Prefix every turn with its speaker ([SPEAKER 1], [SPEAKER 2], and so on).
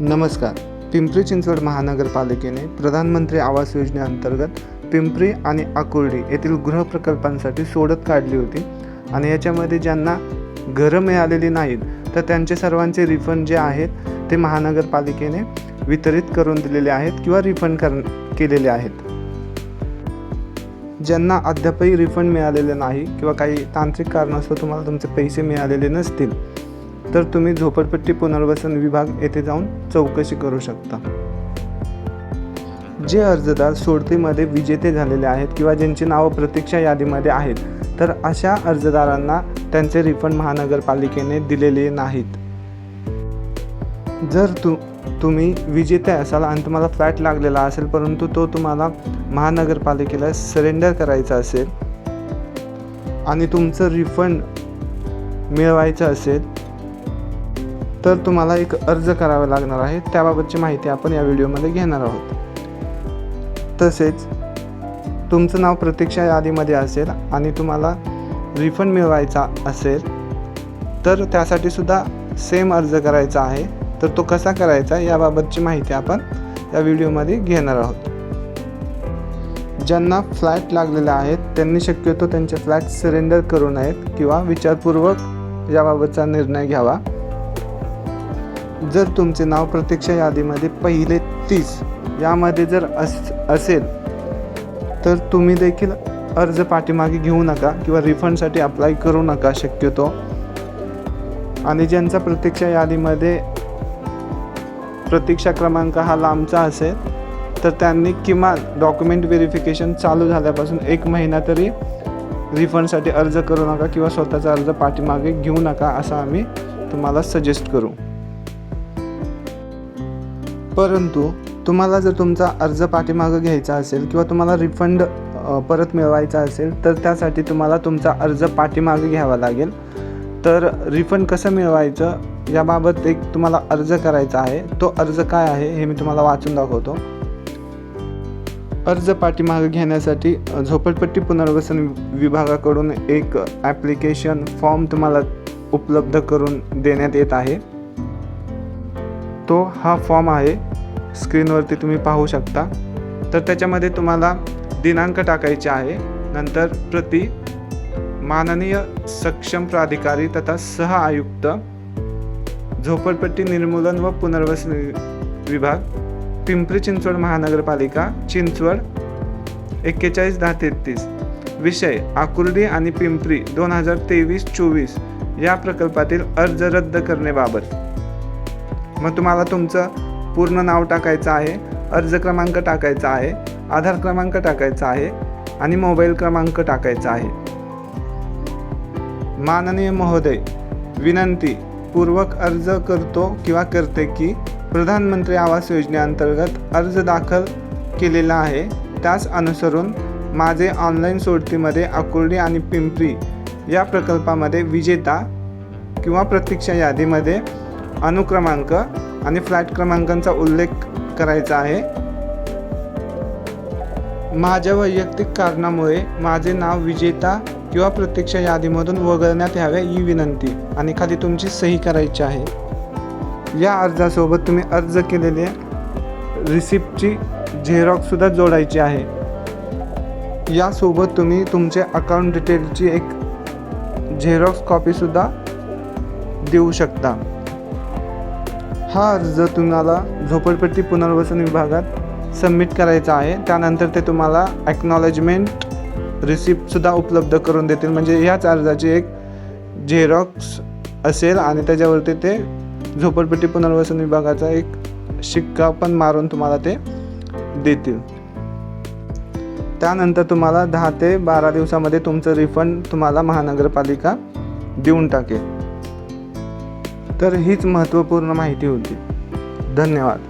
[SPEAKER 1] नमस्कार. पिंपरी चिंचवड महानगरपालिकेने प्रधानमंत्री आवास योजनेअंतर्गत पिंपरी आणि आकुर्डी येथील गृहप्रकल्पांसाठी सोडत काढली होती आणि याच्यामध्ये ज्यांना घरं मिळालेली नाहीत तर त्यांचे सर्वांचे रिफंड जे आहेत ते महानगरपालिकेने वितरित करून दिलेले आहेत किंवा रिफंड कर केलेले आहेत. ज्यांना अद्यापही रिफंड मिळालेले नाही किंवा काही तांत्रिक कारणास्तव तुम्हाला तुमचे पैसे मिळालेले नसतील तर तुम्ही झोपडपट्टी पुनर्वसन विभाग येथे जाऊन चौकशी करू शकता. जे अर्जदार सोडतीमध्ये विजेते झालेले आहेत किंवा ज्यांची नावं प्रतीक्षा यादीमध्ये आहेत तर अशा अर्जदारांना त्यांचे रिफंड महानगरपालिकेने दिलेले नाहीत. जर तु तुम्ही विजेते असाल आणि तुम्हाला फ्लॅट लागलेला असेल परंतु तो तुम्हाला महानगरपालिकेला सरेंडर करायचा असेल आणि तुमचं रिफंड मिळवायचं असेल तर तुम्हाला एक अर्ज करावा लागणार आहे. त्याबाबतची माहिती आपण या व्हिडिओमध्ये घेणार आहोत. तसेच तुमचं नाव प्रतीक्षा यादीमध्ये असेल आणि तुम्हाला रिफंड मिळवायचा असेल तर त्यासाठी सुद्धा सेम अर्ज करायचा आहे. तर तो कसा करायचा याबाबतची माहिती आपण या व्हिडिओमध्ये घेणार आहोत. ज्यांना फ्लॅट लागलेले आहेत त्यांनी शक्यतो त्यांचे फ्लॅट सरेंडर करू नयेत किंवा विचारपूर्वक याबाबतचा निर्णय घ्यावा. जर तुमचे नाव प्रत्यक्ष यादीमध्ये पहिले तीस यामध्ये जर अस असेल तर तुम्ही देखील अर्ज पाठीमागे घेऊ नका किंवा रिफंडसाठी अप्लाय करू नका शक्यतो. आणि ज्यांचा प्रतीक्षा यादीमध्ये प्रतीक्षा क्रमांक हा लांबचा असेल तर त्यांनी किमान डॉक्युमेंट व्हेरिफिकेशन चालू झाल्यापासून एक महिना तरी रिफंडसाठी अर्ज करू नका किंवा स्वतःचा अर्ज पाठीमागे घेऊ नका असं आम्ही तुम्हाला सजेस्ट करू. परंतु तुम्हाला जर तुमचा अर्ज पाठीमागं घ्यायचा असेल किंवा तुम्हाला रिफंड परत मिळवायचा असेल तर त्यासाठी तुम्हाला तुमचा अर्ज पाठीमागे घ्यावा लागेल. तर रिफंड कसं मिळवायचं? याबाबत एक तुम्हाला अर्ज करायचा आहे. तो अर्ज काय आहे हे मी तुम्हाला वाचून दाखवतो. अर्ज पाठीमागं घेण्यासाठी झोपडपट्टी पुनर्वसन विभागाकडून एक ॲप्लिकेशन फॉर्म तुम्हाला उपलब्ध करून देण्यात येत आहे. तो हा फॉर्म आहे. स्क्रीनवरती तुम्ही पाहू शकता. तर त्याच्यामध्ये तुम्हाला दिनांक टाकायचे आहे. नंतर प्रति माननीय सक्षम प्राधिकारी तथा सह आयुक्त झोपडपट्टी निर्मूलन व पुनर्वसन विभाग पिंपरी चिंचवड महानगरपालिका चिंचवड एक्केचाळीस दहा तेहतीस विषय आकुर्डी आणि पिंपरी दोन हजार तेवीस चोवीस या प्रकल्पातील अर्ज रद्द करण्याबाबत. मग तुम्हाला तुमचं पूर्ण नाव टाकायचं आहे अर्ज क्रमांक टाकायचा आहे आधार क्रमांक टाकायचा आहे आणि मोबाईल क्रमांक टाकायचा आहे. माननीय महोदय विनंती पूर्वक अर्ज करतो किंवा करते की प्रधानमंत्री आवास योजनेअंतर्गत अर्ज दाखल केलेला आहे त्यास अनुसरून माझे ऑनलाईन सोडतीमध्ये आकुर्डी आणि पिंपरी या प्रकल्पामध्ये विजेता किंवा प्रतीक्षा यादीमध्ये अनुक्रमांक आणि फ्लॅट क्रमांकांचा उल्लेख करायचा आहे. माझ्या वैयक्तिक कारणामुळे माझे नाव विजेता किंवा प्रत्यक्ष यादीमधून वगळण्यात यावे ही विनंती आणि खाली तुमची सही करायची आहे. या अर्जासोबत तुम्ही अर्ज केलेले रिसिप्टची झेरॉक्ससुद्धा जोडायची आहे. यासोबत तुम्ही तुमचे अकाउंट डिटेलची एक झेरॉक्स कॉपीसुद्धा देऊ शकता. हा अर्ज तुम्हाला झोपडपट्टी पुनर्वसन विभागात सबमिट करायचा आहे. त्यानंतर ते तुम्हाला ॲक्नॉलेजमेंट रिसिप्टसुद्धा उपलब्ध करून देतील. म्हणजे ह्याच अर्जाची एक झेरॉक्स असेल आणि त्याच्यावरती ते झोपडपट्टी पुनर्वसन विभागाचा एक शिक्का पण मारून तुम्हाला ते देतील. त्यानंतर तुम्हाला दहा ते बारा दिवसामध्ये तुमचं रिफंड तुम्हाला महानगरपालिका देऊन टाकेल. तर हीच महत्त्वपूर्ण माहिती होती. धन्यवाद.